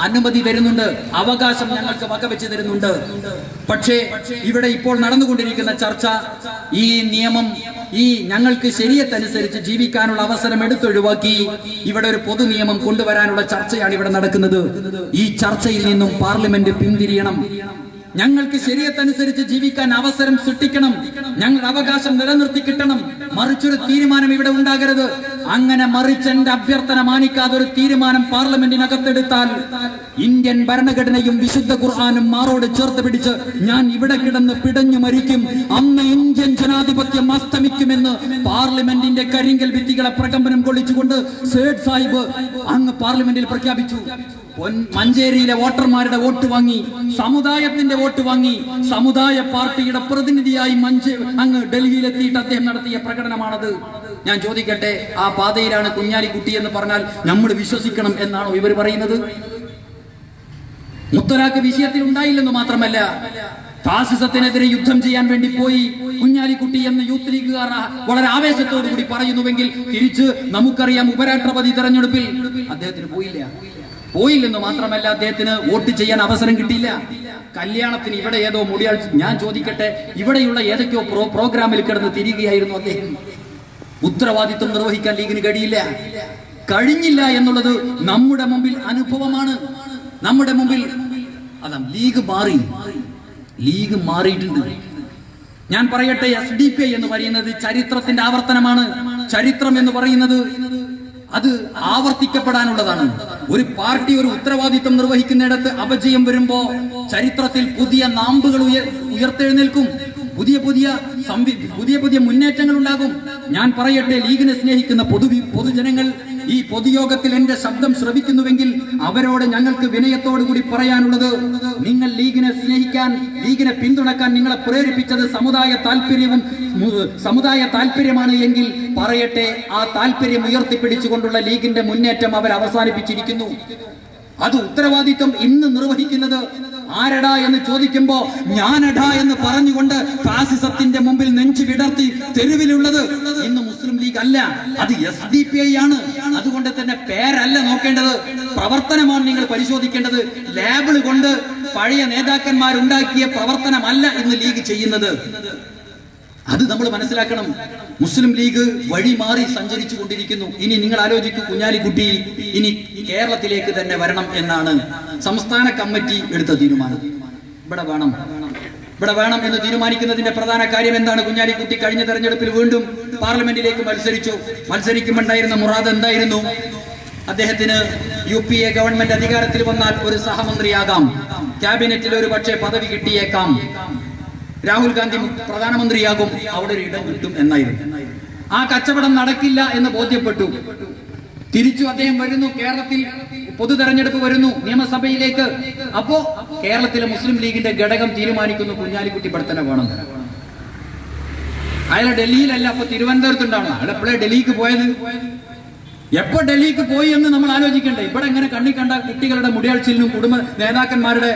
അനുമതി തരുന്നുണ്ട്. അവകാശം ഞങ്ങൾക്ക് വകവെച്ച് തരുന്നുണ്ട്. പക്ഷേ ഇവിടെ ഇപ്പോൾ നടന്നുകൊണ്ടിരിക്കുന്ന ചർച്ച ഈ നിയമം ഈ ഞങ്ങൾക്ക് ശരിയത്തനുസരിച്ച് ജീവിക്കാനുള്ള അവസരം എടുത്തൊഴിവാക്കി ഇവിടെ ഒരു പൊതു നിയമം കൊണ്ടുവരാനുള്ള ചർച്ചയാണ് ഇവിടെ നടക്കുന്നത്. ഈ ചർച്ചയിൽ നിന്നും പാർലമെന്റ് പിന്തിരിയണം. ഞങ്ങൾക്ക് ശരീരത്തനുസരിച്ച് ജീവിക്കാൻ അവസരം സൃഷ്ടിക്കണം. ഞങ്ങൾ അവകാശം നിലനിർത്തി കിട്ടണം. മറിച്ചൊരു തീരുമാനം ഇവിടെ ഉണ്ടാകരുത്. അങ്ങനെ മറിച്ച് എന്റെ അഭ്യർത്ഥന മാനിക്കാതെ ഒരു തീരുമാനം പാർലമെന്റിനകത്തെടുത്താൽ ഇന്ത്യൻ ഭരണഘടനയും വിശുദ്ധ ഖുർആാനും മാറോട് ചേർത്ത് പിടിച്ച് ഞാൻ ഇവിടെ കിടന്ന് പിടഞ്ഞു മരിക്കും. അന്ന് ഇന്ത്യൻ ജനാധിപത്യം അസ്തമിക്കുമെന്ന് പാർലമെന്റിന്റെ കരിങ്കൽ ഭിത്തികളെ പ്രകമ്പനം കൊള്ളിച്ചുകൊണ്ട് സേഡ് സാഹിബ് അങ്ങ് പാർലമെന്റിൽ പ്രഖ്യാപിച്ചു. മഞ്ചേരിയിലെ വോട്ടർമാരുടെ വോട്ട് വാങ്ങി സമുദായത്തിന്റെ വോട്ട് വാങ്ങി സമുദായ പാർട്ടിയുടെ പ്രതിനിധിയായി മഞ്ചേ അങ്ങ് ഡൽഹിയിലെത്തിയിട്ട് അദ്ദേഹം നടത്തിയ പ്രകടനമാണത്. ഞാൻ ചോദിക്കട്ടെ ആ പാതയിലാണ് കുഞ്ഞാലിക്കുട്ടി എന്ന് പറഞ്ഞാൽ നമ്മൾ വിശ്വസിക്കണം എന്നാണോ ഇവർ പറയുന്നത്? മുത്തലാഖ് വിഷയത്തിൽ ഉണ്ടായില്ലെന്ന് മാത്രമല്ല ഫാസിസത്തിനെതിരെ യുദ്ധം ചെയ്യാൻ വേണ്ടി പോയി കുഞ്ഞാലിക്കുട്ടി എന്ന് യൂത്ത് ലീഗുകാർ വളരെ ആവേശത്തോടു കൂടി പറയുന്നുവെങ്കിൽ തിരിച്ച് നമുക്കറിയാം ഉപരാഷ്ട്രപതി തെരഞ്ഞെടുപ്പിൽ അദ്ദേഹത്തിന് പോയില്ല. പോയില്ലെന്ന് മാത്രമല്ല അദ്ദേഹത്തിന് വോട്ട് ചെയ്യാൻ അവസരം കിട്ടിയില്ല. കല്യാണത്തിന് ഇവിടെ ഏതോ മുടിയാൾ ഞാൻ ചോദിക്കട്ടെ ഇവിടെയുള്ള ഏതൊക്കെയോ പ്രോ പ്രോഗ്രാമിൽ കിടന്ന് തിരികെയായിരുന്നു അദ്ദേഹം. ഉത്തരവാദിത്വം നിർവഹിക്കാൻ ലീഗിന് കഴിയില്ല. കഴിഞ്ഞില്ല എന്നുള്ളത് നമ്മുടെ മുമ്പിൽ അനുഭവമാണ്. നമ്മുടെ മുമ്പിൽ അതാ ലീഗ് മാറി. ലീഗ് മാറിയിട്ടുണ്ട്. ഞാൻ പറയട്ടെ എസ് ഡി പി എന്ന് പറയുന്നത് ചരിത്രത്തിന്റെ ആവർത്തനമാണ്. ചരിത്രം എന്ന് പറയുന്നത് അത് ആവർത്തിക്കപ്പെടാനുള്ളതാണ്. ഒരു പാർട്ടി ഒരു ഉത്തരവാദിത്വം നിർവഹിക്കുന്നിടത്ത് അപജയം വരുമ്പോ ചരിത്രത്തിൽ പുതിയ നാമ്പുകൾ ഉയർത്തെഴുന്നേൽക്കും. പുതിയ പുതിയ പുതിയ പുതിയ മുന്നേറ്റങ്ങൾ ഉണ്ടാകും ഞാൻ പറയട്ടെ ലീഗിനെ സ്നേഹിക്കുന്ന പൊതു പൊതുജനങ്ങൾ ഈ പൊതുയോഗത്തിൽ എന്റെ ശബ്ദം ശ്രവിക്കുന്നുവെങ്കിൽ അവരോട് ഞങ്ങൾക്ക് വിനയത്തോടുകൂടി പറയാനുള്ളത് നിങ്ങൾ ലീഗിനെ സ്നേഹിക്കാൻ ലീഗിനെ പിന്തുണക്കാൻ നിങ്ങളെ പ്രേരിപ്പിച്ചത് സമുദായ താല്പര്യവും സമുദായ താല്പര്യമാണ് എങ്കിൽ പറയട്ടെ ആ താല്പര്യം ഉയർത്തിപ്പിടിച്ചുകൊണ്ടുള്ള ലീഗിന്റെ മുന്നേറ്റം അവർ അവസാനിപ്പിച്ചിരിക്കുന്നു. അത് ഉത്തരവാദിത്വം ഇന്ന് നിർവഹിക്കുന്നത് ആരടാ എന്ന് ചോദിക്കുമ്പോ ഞാനടാ എന്ന് പറഞ്ഞുകൊണ്ട് ഫാസിസത്തിന്റെ മുമ്പിൽ നെഞ്ചു വിടർത്തി തെരുവിലുള്ളത് ഇന്ന് മുസ്ലിം ലീഗ് അല്ല. അത് എസ് ഡി പി ഐ ആണ് അതുകൊണ്ട് തന്നെ പേരല്ല നോക്കേണ്ടത്. പ്രവർത്തനമാണ് നിങ്ങൾ പരിശോധിക്കേണ്ടത്. ലേബിൾ കൊണ്ട് പഴയ നേതാക്കന്മാരുണ്ടാക്കിയ പ്രവർത്തനമല്ല ഇന്ന് ലീഗ് ചെയ്യുന്നത്. അത് നമ്മൾ മനസ്സിലാക്കണം. മുസ്ലിം ലീഗ് വഴി മാറി സഞ്ചരിച്ചു കൊണ്ടിരിക്കുന്നു ഇനി നിങ്ങൾ ആലോചിക്കൂ കുഞ്ഞാലിക്കുട്ടി ഇനി കേരളത്തിലേക്ക് തന്നെ വരണം എന്നാണ് സംസ്ഥാന കമ്മിറ്റി എടുത്ത തീരുമാനം. ഇവിടെ വേണം. ഇവിടെ വേണം എന്ന് തീരുമാനിക്കുന്നതിന്റെ പ്രധാന കാര്യം എന്താണ്? കുഞ്ഞാലിക്കുട്ടി കഴിഞ്ഞ തെരഞ്ഞെടുപ്പിൽ വീണ്ടും പാർലമെന്റിലേക്ക് മത്സരിച്ചു. മത്സരിക്കുമുണ്ടായിരുന്ന മുറാദ് എന്തായിരുന്നു? അദ്ദേഹത്തിന് യു പി എ ഗവൺമെന്റ് അധികാരത്തിൽ വന്നാൽ ഒരു സഹമന്ത്രിയാകാം. ക്യാബിനറ്റിൽ ഒരു പക്ഷേ പദവി കിട്ടിയേക്കാം. രാഹുൽ ഗാന്ധി പ്രധാനമന്ത്രിയാകും അവിടെ ഒരു ഇടം കിട്ടും എന്നായിരുന്നു. ആ കച്ചവടം നടക്കില്ല എന്ന് ബോധ്യപ്പെട്ടു. തിരിച്ചു അദ്ദേഹം വരുന്നു കേരളത്തിൽ പൊതു തെരഞ്ഞെടുപ്പ് വരുന്നു നിയമസഭയിലേക്ക്. അപ്പോ കേരളത്തിലെ മുസ്ലിം ലീഗിന്റെ ഘടകം തീരുമാനിക്കുന്നു കുഞ്ഞാലിക്കുട്ടി തന്നെ വേണം അയാൾ ഡൽഹിയിലല്ല അപ്പൊ തിരുവനന്തപുരത്തുണ്ടാവണം അയാൾ എപ്പോഴേ ഡൽഹിക്ക് പോയത്? എപ്പോ ഡൽഹിക്ക് പോയി എന്ന് നമ്മൾ ആലോചിക്കണ്ടേ? ഇവിടെ ഇങ്ങനെ കണ്ണി കണ്ട കുട്ടികളുടെ മുടിയാഴ്ചയിലും കുടുംബ നേതാക്കന്മാരുടെ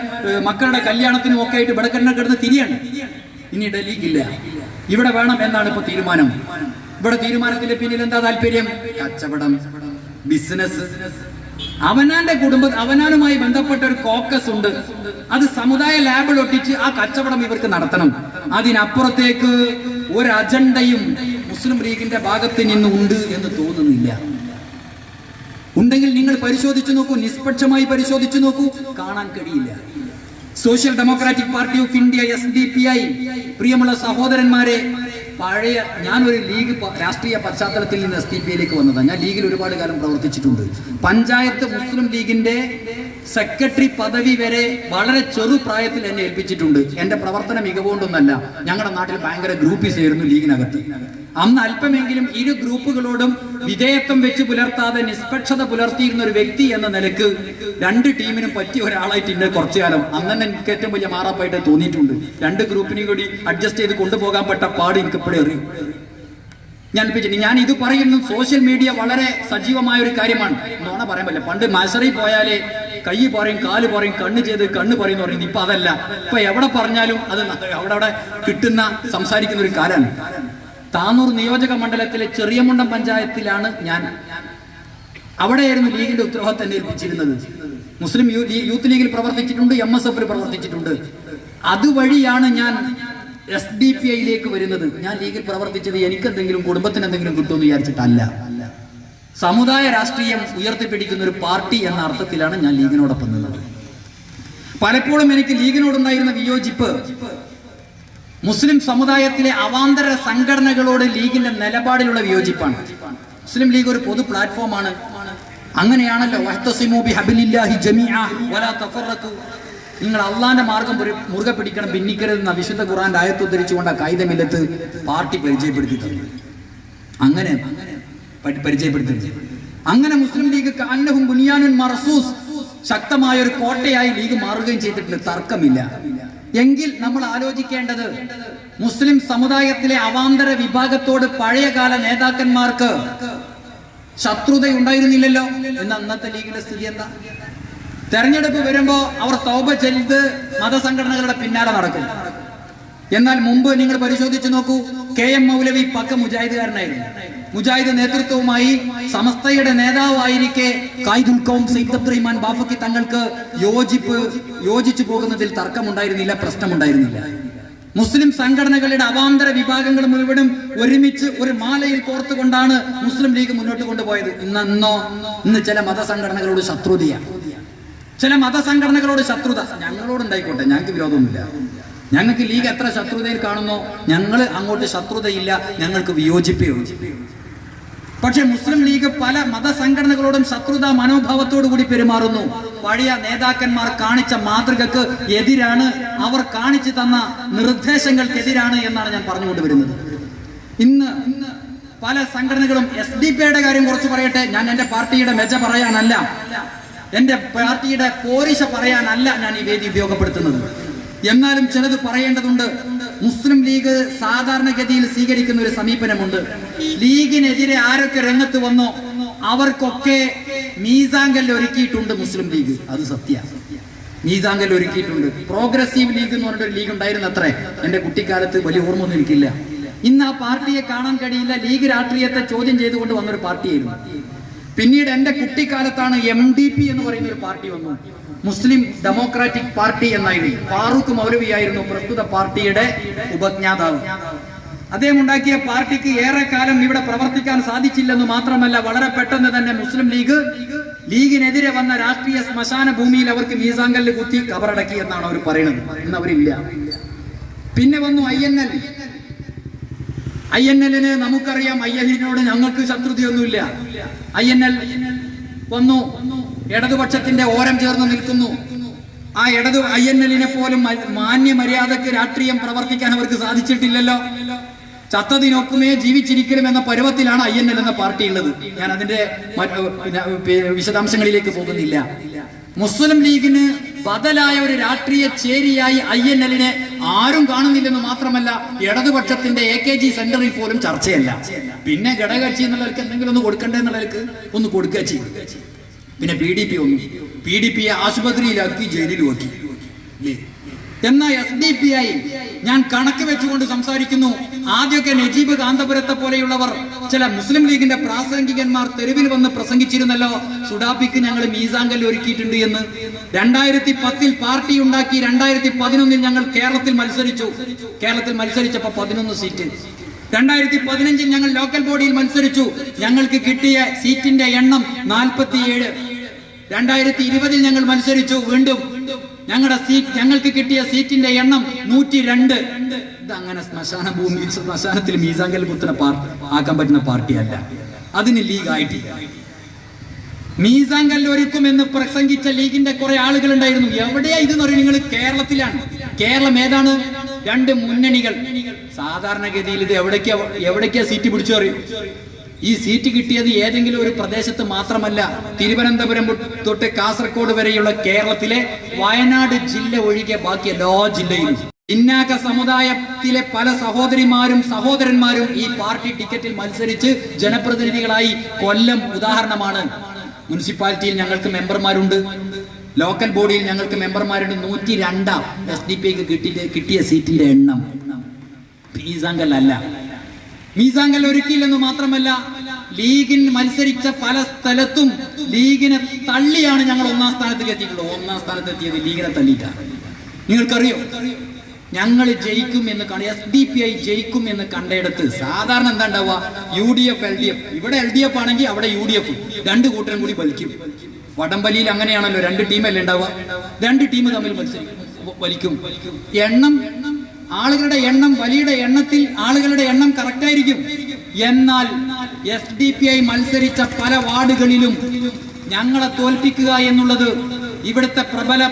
മക്കളുടെ കല്യാണത്തിനും ഒക്കെ ആയിട്ട് ഇവിടെ കണ്ണ കിടന്ന് തിരിയാണ് ഇനി ഡൽഹിക്കില്ല. ഇവിടെ വേണം എന്നാണ് ഇപ്പൊ തീരുമാനം. ഇവിടെ തീരുമാനത്തിന്റെ പിന്നിൽ എന്താ താല്പര്യം? കച്ചവടം ബിസിനസ്. അവനാന്റെ കുടുംബം അവനാനുമായി ബന്ധപ്പെട്ട ഒരു കോക്കസ് ഉണ്ട്. അത് സമുദായ ലാബിൽ ഒട്ടിച്ച് ആ കച്ചവടം ഇവർക്ക് നടത്തണം. അതിനപ്പുറത്തേക്ക് ഒരു അജണ്ടയും മുസ്ലിം ലീഗിന്റെ ഭാഗത്ത് നിന്ന് ഉണ്ട് എന്ന് തോന്നുന്നില്ല. ഉണ്ടെങ്കിൽ നിങ്ങൾ പരിശോധിച്ചു നോക്കൂ നിഷ്പക്ഷമായി പരിശോധിച്ചു നോക്കൂ. കാണാൻ കഴിയില്ല. Social Democratic Party of India S D P I പ്രിയമുള്ള സഹോദരന്മാരെ പഴയ ഞാനൊരു ലീഗ് രാഷ്ട്രീയ പശ്ചാത്തലത്തിൽ നിന്ന് എസ് ഡി പി ഐയിലേക്ക് വന്നതാണ് ഞാൻ ലീഗിൽ ഒരുപാട് കാലം പ്രവർത്തിച്ചിട്ടുണ്ട്. പഞ്ചായത്ത് മുസ്ലിം ലീഗിന്റെ സെക്രട്ടറി പദവി വരെ വളരെ ചെറു പ്രായത്തിൽ എന്നെ ഏൽപ്പിച്ചിട്ടുണ്ട്. എന്റെ പ്രവർത്തന മികവുകൊണ്ടൊന്നല്ല ഞങ്ങളുടെ നാട്ടിൽ ഭയങ്കര ഗ്രൂപ്പീസ് ആയിരുന്നു ലീഗിനകത്ത്. അന്ന് അല്പമെങ്കിലും ഇരു ഗ്രൂപ്പുകളോടും വിധേയത്വം വെച്ച് പുലർത്താതെ നിഷ്പക്ഷത പുലർത്തിയിരുന്ന ഒരു വ്യക്തി എന്ന നിലയ്ക്ക് രണ്ട് ടീമിനും പറ്റിയ ഒരാളായിട്ട് ഇന്നെ കുറച്ചു കാലം അന്ന് തന്നെ എനിക്ക് ഏറ്റവും വലിയ മാറാപ്പായിട്ട് തോന്നിയിട്ടുണ്ട്. രണ്ട് ഗ്രൂപ്പിനെയും കൂടി അഡ്ജസ്റ്റ് ചെയ്ത് കൊണ്ടുപോകാൻ പെട്ട പാട് എനിക്ക് ഇപ്പോഴേ അറിയും. ഞാൻ ഏൽപ്പിച്ചിട്ട് ഞാൻ ഇത് പറയുന്നു സോഷ്യൽ മീഡിയ വളരെ സജീവമായ ഒരു കാര്യമാണ് നോണ പറയാൻ പറ്റില്ല. പണ്ട് മത്സറി പോയാലേ കൈ പറയും കാൽ പറയും കണ്ണ് ചെയ്ത് കണ്ണ് പറയും പറയുന്നു ഇപ്പൊ അതല്ല. ഇപ്പൊ എവിടെ പറഞ്ഞാലും അത് അവിടെ അവിടെ കിട്ടുന്ന സംസാരിക്കുന്ന ഒരു കാലാണ്. താനൂർ നിയോജക മണ്ഡലത്തിലെ ചെറിയമുണ്ടം പഞ്ചായത്തിലാണ് ഞാൻ. അവിടെയായിരുന്നു ലീഗിന്റെ ഉത്തരവാദിത്തം എന്നെ ഏൽപ്പിച്ചിരുന്നത്. മുസ്ലിം യൂത്ത് ലീഗിൽ പ്രവർത്തിച്ചിട്ടുണ്ട് എം എസ് എഫിൽ പ്രവർത്തിച്ചിട്ടുണ്ട്. അതുവഴിയാണ് ഞാൻ എസ് ഡി പി ഐയിലേക്ക് വരുന്നത്. ഞാൻ ലീഗിൽ പ്രവർത്തിച്ചത് എനിക്കെന്തെങ്കിലും കുടുംബത്തിന് എന്തെങ്കിലും കിട്ടുമെന്ന് വിചാരിച്ചിട്ടല്ല. സമുദായ രാഷ്ട്രീയം ഉയർത്തിപ്പിടിക്കുന്ന ഒരു പാർട്ടി എന്ന അർത്ഥത്തിലാണ് ഞാൻ ലീഗിനോടൊപ്പം നിന്നത്. പലപ്പോഴും എനിക്ക് ലീഗിനോടുണ്ടായിരുന്ന വിയോജിപ്പ് മുസ്ലിം സമുദായത്തിലെ അവാന്തര സംഘടനകളോട് ലീഗിന്റെ നിലപാടിലുള്ള വിയോജിപ്പാണ്. മുസ്ലിം ലീഗ് ഒരു പൊതു പ്ലാറ്റ്ഫോമാണ്. അങ്ങനെയാണല്ലോ. നിങ്ങൾ അള്ളാന്റെ മാർഗം മുറുകെ പിടിക്കണം ഭിന്നിക്കരുതെന്ന വിശുദ്ധ ഖുർആന്റെ ആയത്ത് ഉദ്ധരിച്ചുകൊണ്ട് കായികമില്ലത്ത് പാർട്ടി പരിചയപ്പെടുത്തി തന്നു. അങ്ങനെ പരിചയപ്പെടുത്തി അങ്ങനെ മുസ്ലിം ലീഗ് അന്നഹും ബുനിയാനുൻ മർസൂസ് ശക്തമായ ഒരു കോട്ടയായി ലീഗ് മാറുകയും ചെയ്തിട്ടുണ്ട്. തർക്കമില്ല. എങ്കിൽ നമ്മൾ ആലോചിക്കേണ്ടത് മുസ്ലിം സമുദായത്തിലെ അവാന്തര വിഭാഗത്തോട് പഴയകാല നേതാക്കന്മാർക്ക് ശത്രുതയുണ്ടായിരുന്നില്ലല്ലോ? എന്ന അന്നത്തെ ലീഗിന്റെ സ്ഥിതി എന്താ? തെരഞ്ഞെടുപ്പ് വരുമ്പോ അവർ തൗബ ചെയ്ത് മതസംഘടനകളുടെ പിന്നാലെ നടക്കും. എന്നാൽ മുമ്പ് നിങ്ങൾ പരിശോധിച്ചു നോക്കൂ. കെ എം മൗലവി പക്ക മുജാഹിദുകാരനായിരുന്നു. മുജാഹിദ് നേതൃത്വവുമായി സമസ്തയുടെ നേതാവായിരിക്കെ കായിദുൽ കൗം അബ്ദുറഹിമാൻ ബാഫക്കി തങ്ങൾക്ക് യോജിപ്പ് യോജിച്ചു പോകുന്നതിൽ തർക്കമുണ്ടായിരുന്നില്ല പ്രശ്നമുണ്ടായിരുന്നില്ല. മുസ്ലിം സംഘടനകളുടെ അവാന്തര വിഭാഗങ്ങൾ മുഴുവനും ഒരുമിച്ച് ഒരു മാലയിൽ കോർത്തുകൊണ്ടാണ് മുസ്ലിം ലീഗ് മുന്നോട്ട് കൊണ്ടുപോയത്. ഇന്നോ ഇന്ന് ചില മതസംഘടനകളോട് ശത്രുതയാണ്. ചില മതസംഘടനകളോട് ശത്രുത. ഞങ്ങളോട് ഉണ്ടായിക്കോട്ടെ ഞങ്ങൾക്ക് വിരോധമൊന്നുമില്ല. ഞങ്ങൾക്ക് ലീഗ് എത്ര ശത്രുതയിൽ കാണുന്നോ ഞങ്ങൾ അങ്ങോട്ട് ശത്രുതയില്ല ഞങ്ങൾക്ക് വിയോജിപ്പേ പക്ഷെ മുസ്ലിം ലീഗ് പല മതസംഘടനകളോടും ശത്രുതാ മനോഭാവത്തോടു കൂടി പെരുമാറുന്നു. പഴയ നേതാക്കന്മാർ കാണിച്ച മാതൃകക്ക് എതിരാണ് അവർ കാണിച്ചു തന്ന നിർദ്ദേശങ്ങൾക്കെതിരാണ് എന്നാണ് ഞാൻ പറഞ്ഞുകൊണ്ട് വരുന്നത്. ഇന്ന് പല സംഘടനകളും എസ് ഡി പിയുടെ കാര്യം കുറച്ച് പറയട്ടെ. ഞാൻ എന്റെ പാർട്ടിയുടെ മെച്ച പറയാനല്ല. എന്റെ പാർട്ടിയുടെ പോരിശ പറയാനല്ല ഞാൻ ഈ വേദി ഉപയോഗപ്പെടുത്തുന്നത്. എന്നാലും ചിലത് പറയേണ്ടതുണ്ട്. മുസ്ലിം ലീഗ് സാധാരണഗതിയിൽ സ്വീകരിക്കുന്ന ഒരു സമീപനമുണ്ട്. ലീഗിനെതിരെ ആരൊക്കെ രംഗത്ത് വന്നോ അവർക്കൊക്കെ മീസാങ്കൽ ഒരുക്കിയിട്ടുണ്ട് മുസ്ലിം ലീഗ്. അത് സത്യ. മീസാങ്കൽ ഒരുക്കിയിട്ടുണ്ട്. പ്രോഗ്രസീവ് ലീഗ് എന്ന് പറഞ്ഞൊരു ലീഗ് ഉണ്ടായിരുന്നു അത്രേ. എന്റെ കുട്ടിക്കാലത്ത് വലിയ ഓർമ്മ ഒന്നും എനിക്കില്ല. ഇന്ന് ആ പാർട്ടിയെ കാണാൻ കഴിയില്ല. ലീഗ് രാഷ്ട്രീയത്തെ ചോദ്യം ചെയ്തുകൊണ്ട് വന്നൊരു പാർട്ടിയായിരുന്നു. പിന്നീട് എന്റെ കുട്ടിക്കാലത്താണ് എം ഡി പി എന്ന് പറയുന്ന ഒരു പാർട്ടി വന്നു. മുസ്ലിം ഡെമോക്രാറ്റിക് പാർട്ടി എന്നായിരുന്നു ഫാറൂഖ് മൗലവി ആയിരുന്നു പ്രസ്തുത പാർട്ടിയുടെ ഉപജ്ഞാതാവ്. അദ്ദേഹം ഉണ്ടാക്കിയ പാർട്ടിക്ക് ഏറെക്കാലം കാലം ഇവിടെ പ്രവർത്തിക്കാൻ സാധിച്ചില്ലെന്ന് മാത്രമല്ല വളരെ പെട്ടെന്ന് തന്നെ മുസ്ലിം ലീഗ് ലീഗിനെതിരെ വന്ന രാഷ്ട്രീയ ശ്മശാന ഭൂമിയിൽ അവർക്ക് മീസാങ്കല്ല് കുത്തി കബറടക്കി എന്നാണ് അവർ പറയുന്നത്. ഇന്ന് അവരില്ല. പിന്നെ വന്നു I N L. I N എല്ലിന് നമുക്കറിയാം ഐ എല്ലിനോട് ഞങ്ങൾക്ക് ശത്രുതയൊന്നുമില്ല. ഐ എൻ എൽ വന്നു. ഇടതുപക്ഷത്തിന്റെ ഓരം ചേർന്ന് നിൽക്കുന്നു. ആ ഇടത് ഐ എൻ എല്ലിനെ പോലും മാന്യ മര്യാദയ്ക്ക് രാഷ്ട്രീയം പ്രവർത്തിക്കാൻ അവർക്ക് സാധിച്ചിട്ടില്ലല്ലോ. ചത്തതിനൊപ്പമേ ജീവിച്ചിരിക്കണം എന്ന പരുവത്തിലാണ് ഐ എൻ എൽ എന്ന പാർട്ടി ഉള്ളത് ഞാൻ അതിന്റെ വിശദാംശങ്ങളിലേക്ക് പോകുന്നില്ല. മുസ്ലിം ലീഗിന് ബദലായ ഒരു രാഷ്ട്രീയ ചേരിയായി ഐ എൻ എല്ലിനെ ആരും കാണുന്നില്ലെന്ന് മാത്രമല്ല ഇടതുപക്ഷത്തിന്റെ എ കെ ജി സെന്ററിൽ പോലും ചർച്ചയല്ല. പിന്നെ ഘടകകക്ഷി എന്നുള്ളവർക്ക് എന്തെങ്കിലും ഒന്ന് കൊടുക്കണ്ടേ എന്നുള്ളവർക്ക് ഒന്ന് കൊടുക്കുക ചെയ്യും. പിന്നെ പി ഡി പി ഒന്നു. പി ഡി പിയെ ആശുപത്രിയിലാക്കി ജയിലിൽ വെക്കി. ഇല്ലേ? എന്നാ എസ് ഡി പി ആയി ഞാൻ കണക്ക് വെച്ചുകൊണ്ട് സംസാരിക്കുന്നു. ആദ്യമൊക്കെ നജീബ് കാന്തപുരത്തെ പോലെയുള്ളവർ ചില മുസ്ലിം ലീഗിന്റെ പ്രാസംഗികന്മാർ തെരുവിൽ വന്ന് പ്രസംഗിച്ചിരുന്നല്ലോ സുഡാപ്പിക്ക് ഞങ്ങൾ മീസാങ്കൽ ഒരുക്കിയിട്ടുണ്ട് എന്ന്. രണ്ടായിരത്തി പത്തിൽ പാർട്ടി ഉണ്ടാക്കി രണ്ടായിരത്തി പതിനൊന്നിൽ ഞങ്ങൾ കേരളത്തിൽ മത്സരിച്ചു. കേരളത്തിൽ മത്സരിച്ചപ്പോ പതിനൊന്ന് സീറ്റ്. രണ്ടായിരത്തി പതിനഞ്ചിൽ ഞങ്ങൾ ലോക്കൽ ബോഡിയിൽ മത്സരിച്ചു. ഞങ്ങൾക്ക് കിട്ടിയ സീറ്റിന്റെ എണ്ണം നാൽപ്പത്തിയേഴ്. രണ്ടായിരത്തി ഇരുപതിൽ ഞങ്ങൾ മത്സരിച്ചു. വീണ്ടും ഞങ്ങളുടെ സീറ്റ് ഞങ്ങൾക്ക് കിട്ടിയ സീറ്റിന്റെ എണ്ണം നൂറ്റി രണ്ട് ഇത് അങ്ങനെ ശ്മശാന ഭൂമി ശ്മശാനത്തിൽ മീസാങ്കൽ കുത്തുന്ന പാർട്ടി ആക്കാൻ പറ്റുന്ന പാർട്ടിയല്ല. അതിന് ലീഗ് ആയിട്ടില്ല മീസാങ്കൽ ഒരുക്കുമെന്ന് പ്രസംഗിച്ച ലീഗിന്റെ കുറെ ആളുകൾ ഉണ്ടായിരുന്നു എവിടെയാ ഇത് പറയും നിങ്ങൾ കേരളത്തിലാണ്. കേരളം ഏതാണ്? രണ്ട് മുന്നണികൾ. സാധാരണഗതിയിൽ ഇത് എവിടേക്കാ എവിടേക്കാ സീറ്റ് പിടിച്ചു പറയും ഈ സീറ്റ് കിട്ടിയത് ഏതെങ്കിലും ഒരു പ്രദേശത്ത് മാത്രമല്ല തിരുവനന്തപുരം തൊട്ട് കാസർഗോഡ് വരെയുള്ള കേരളത്തിലെ വയനാട് ജില്ല ഒഴികെ ബാക്കി എല്ലാ ജില്ലയിലും. പിന്നാക്ക സമുദായത്തിലെ പല സഹോദരിമാരും സഹോദരന്മാരും ഈ പാർട്ടി ടിക്കറ്റിൽ മത്സരിച്ച് ജനപ്രതിനിധികളായി കൊല്ലം ഉദാഹരണമാണ്. മുനിസിപ്പാലിറ്റിയിൽ ഞങ്ങൾക്ക് മെമ്പർമാരുണ്ട്. ലോക്കൽ ബോഡിയിൽ ഞങ്ങൾക്ക് മെമ്പർമാരുണ്ട്. നൂറ്റി രണ്ടാം എസ് ഡി പിക്ക് കിട്ടിയ കിട്ടിയ സീറ്റിന്റെ എണ്ണം മീസാങ്കൽ അല്ല മീസാങ്കൽ ഒരുക്കിയില്ലെന്ന് മാത്രമല്ല ലീഗിൽ മത്സരിച്ച പല സ്ഥലത്തും ലീഗിനെ തള്ളിയാണ് ഞങ്ങൾ ഒന്നാം സ്ഥാനത്തേക്ക് എത്തിയിട്ടുള്ളത്. ഒന്നാം സ്ഥാനത്ത് എത്തിയത് ലീഗിനെ തള്ളിയിട്ടാണ്. നിങ്ങൾക്കറിയോ? ഞങ്ങൾ ജയിക്കും എന്ന് കണ്ട എസ് ഡി പി ഐ ജയിക്കും എന്ന് കണ്ടയിടത്ത് സാധാരണ എന്താ ഉണ്ടാവുക U D F L D F. ഇവിടെ എൽ ഡി എഫ് ആണെങ്കിൽ അവിടെ യു ഡി എഫ് രണ്ട് കൂട്ടരും കൂടി വലിക്കും. വടംവലിയിൽ അങ്ങനെയാണല്ലോ രണ്ട് ടീമല്ലേ ഉണ്ടാവുക? രണ്ട് ടീം തമ്മിൽ വലിക്കും. എണ്ണം ആളുകളുടെ എണ്ണം വലിയുടെ എണ്ണത്തിൽ ആളുകളുടെ എണ്ണം കറക്റ്റ് ആയിരിക്കും. എന്നാൽ എസ് ഡി പി ഐ മത്സരിച്ച പല വാർഡുകളിലും ഞങ്ങളെ തോൽപ്പിക്കുക എന്നുള്ളത് ഇവിടുത്തെ പ്രബല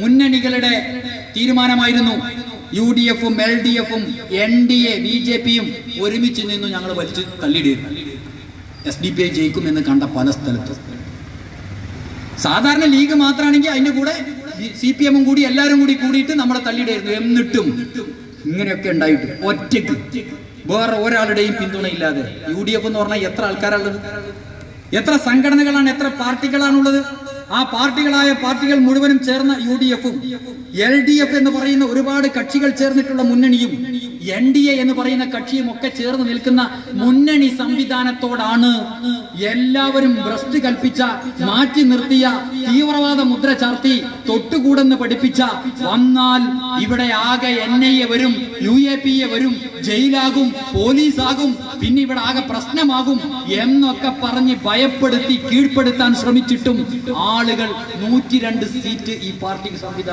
മുന്നണികളുടെ തീരുമാനമായിരുന്നു. യു ഡി എഫും എൽ ഡി എഫും N D A B J പിയും ഒരുമിച്ച് നിന്ന് ഞങ്ങൾ വലിച്ചു തള്ളിയിടുന്നു എസ് ഡി പി ഐ ജയിക്കുമെന്ന് കണ്ട പല സ്ഥലത്തും. സാധാരണ ലീഗ് മാത്രമാണെങ്കിൽ അതിന്റെ കൂടെ സി പി എമ്മും കൂടി എല്ലാവരും കൂടി കൂടിയിട്ട് നമ്മളെ തള്ളിയിടായിരുന്നു എന്നിട്ടും ഇങ്ങനെയൊക്കെ ഉണ്ടായിട്ട് ഒറ്റയ്ക്ക്. വേറെ ഒരാളുടെയും പിന്തുണയില്ലാതെ യു ഡി എഫ് എന്ന് പറഞ്ഞാൽ എത്ര ആൾക്കാരുള്ളത് എത്ര സംഘടനകളാണ് എത്ര പാർട്ടികളാണുള്ളത്? ആ പാർട്ടികളായ പാർട്ടികൾ മുഴുവനും ചേർന്ന യു ഡി എഫും എൽ ഡി എഫ് എന്ന് പറയുന്ന ഒരുപാട് കക്ഷികൾ ചേർന്നിട്ടുള്ള മുന്നണിയും എൻ ഡി എ എന്ന് പറയുന്ന കക്ഷിയും ഒക്കെ ചേർന്ന് നിൽക്കുന്ന മുന്നണി സംവിധാനത്തോടാണ് എല്ലാവരും ഭ്രഷ്ട് കൽപ്പിച്ച മാറ്റി നിർത്തിയ തീവ്രവാദ മുദ്ര ചാർത്തി തൊട്ടുകൂടെന്ന് പഠിപ്പിച്ച വന്നാൽ ഇവിടെ ആകെ എൻ ഐ എ വരും യു എ പി എ വരും ജയിലാകും പോലീസാകും പിന്നെ ഇവിടെ ആകെ പ്രശ്നമാകും എന്നൊക്കെ പറഞ്ഞ് ഭയപ്പെടുത്തി കീഴ്പ്പെടുത്താൻ ശ്രമിച്ചിട്ടും ആളുകൾ നൂറ്റി രണ്ട് സീറ്റ് ഈ പാർട്ടിക്ക് സംവിധാനം